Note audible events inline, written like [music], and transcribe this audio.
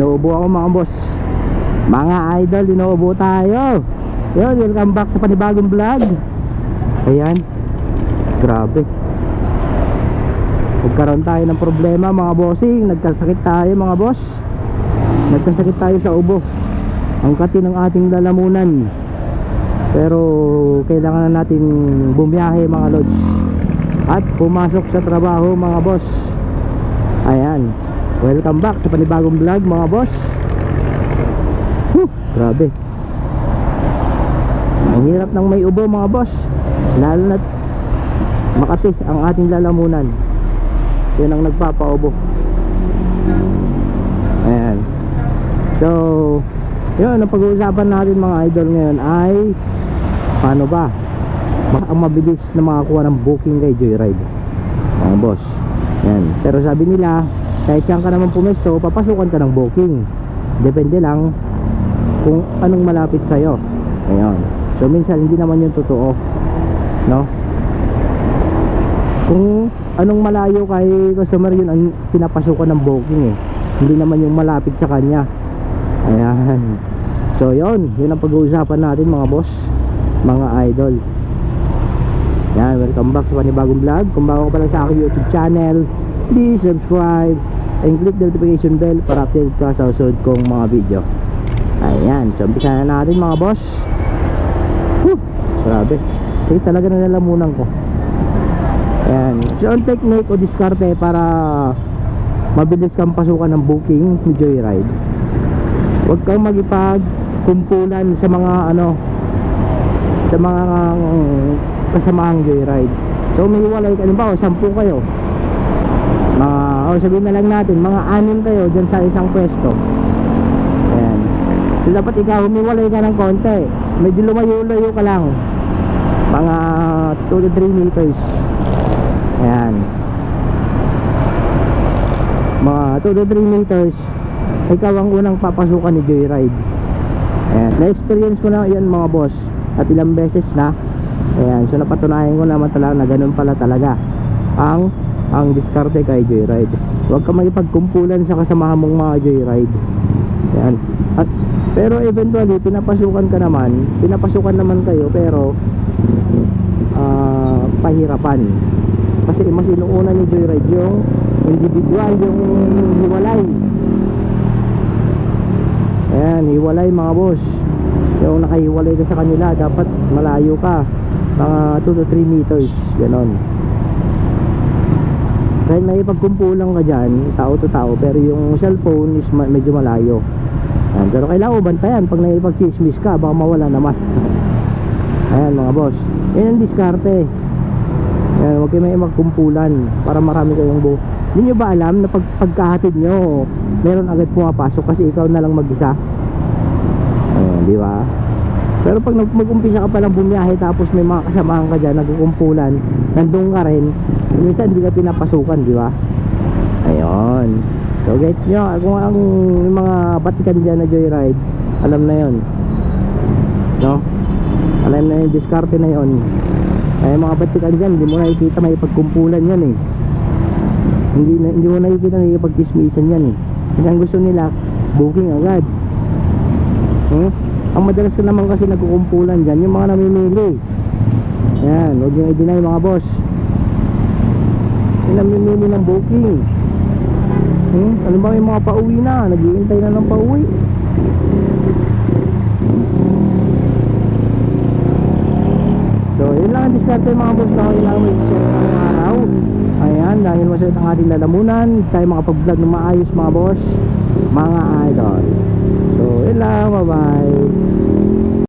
Inuubo ako mga boss. Mga idol, inuubo tayo. Yun, welcome back sa panibagong vlog. Ayan. Grabe. Nagkaroon tayo ng problema mga bossing. Nagkasakit tayo mga boss. Nagkasakit tayo sa ubo. Ang kati ng ating lalamunan. Pero kailangan na natin bumiyahe mga lods. At pumasok sa trabaho mga boss. Ayan. Welcome back sa panibagong vlog mga boss. Whew, grabe. Ang hirap ng may ubo mga boss. Lalo na Makati ang ating lalamunan. Yun ang nagpapaubo. Ayan. So, yun, ang pag-uusapan natin mga idol ngayon ay paano ba ang mabilis na makakuha ng booking kay Joyride mga boss yan. pero sabi nila kahit saan ka naman pumesto papasukan ka ng booking. Depende lang kung anong malapit sa'yo. Ayun. So minsan hindi naman yung totoo no? Kung anong malayo kay customer yun ang pinapasukan ng booking eh. Hindi naman yung malapit sa kanya. Ayan. So yun. Yun ang pag-uusapan natin mga boss. Mga idol. Yan welcome back sa panibagong vlog. Kung bago ka pa lang sa aking youtube channel please subscribe and click the notification bell para update ka sa susunod kong mga video. Ayan so umpisa na natin mga boss. Whew, grabe. Sige talaga nalalamunan ko. Ayan so ang technique o diskarte para mabilis kang pasukan ng booking ni Joyride. Huwag kang magipagkumpulan sa mga ano sa mga kasamahang joyride. So may walay ka. Ba sampu kayo. Mga o sabihin na lang natin mga anim kayo dyan sa isang pwesto. Ayan. So dapat ikaw humiwalay ka ng konti. Medyo lumayo-layo ka lang. Mga 2 to 3 meters. Ayan. Mga 2 to 3 meters ikaw ang unang papasukan ni Joyride. Ayan. Na-experience ko na yan mga boss at ilang beses na. Ayan. So napatunayan ko naman talaga na ganun pala talaga ang ang diskarte kay Joyride. Huwag ka magipagkumpulan sa kasamahan mong mga Joyride. Ayan at pero eventually pinapasukan ka naman pinapasukan naman kayo pero ah, pahirapan. Kasi mas inuuna ni Joyride yung individual yung hiwalay. Ayan hiwalay mga boss. Yung nakahiwalay ka sa kanila dapat malayo ka mga 2 to 3 meters ganon kahit may pagkumpulang ka dyan tao to tao pero yung cellphone is ma- medyo malayo. Ayan, pero kailangan bantayan pag naipag-chismis ka baka mawala naman. [laughs] Ayan mga boss. Yan ang diskarte. Ayan, huwag kayo may magkumpulan para marami kayong buo hindi nyo ba alam na pag pagkahatid nyo meron agad pumapasok kasi ikaw na lang mag-isa? Di ba? Pero pag mag-umpisa ka palang bumiyahe tapos may mga kasamahan ka dyan, nagkukumpulan, nandun ka rin, minsan hindi ka pinapasukan, di ba? Ayun. So gets nyo, kung ang mga batikan dyan na joyride, alam na yon No? Alam na yung diskarte na yon Ay mga batikan dyan, hindi mo nakikita may pagkumpulan yan eh. Hindi, na, hindi mo nakikita may pagkismisan yan eh. Kasi ang gusto nila, booking agad. Hmm? Ang madalas ko naman kasi nagkukumpulan dyan, yung mga namimili. Yan, huwag yung i-deny mga boss. Yung namimili ng booking. Hmm? Ano ba yung mga pauwi na? Naghihintay na ng pauwi. So, yun lang ang diskarte mga boss na kailangan mo i-share ng araw. Ayan, dahil masayot ang ating lalamunan, tayo makapag-vlog ng maayos mga boss, mga idol. So, yun lang, bye-bye.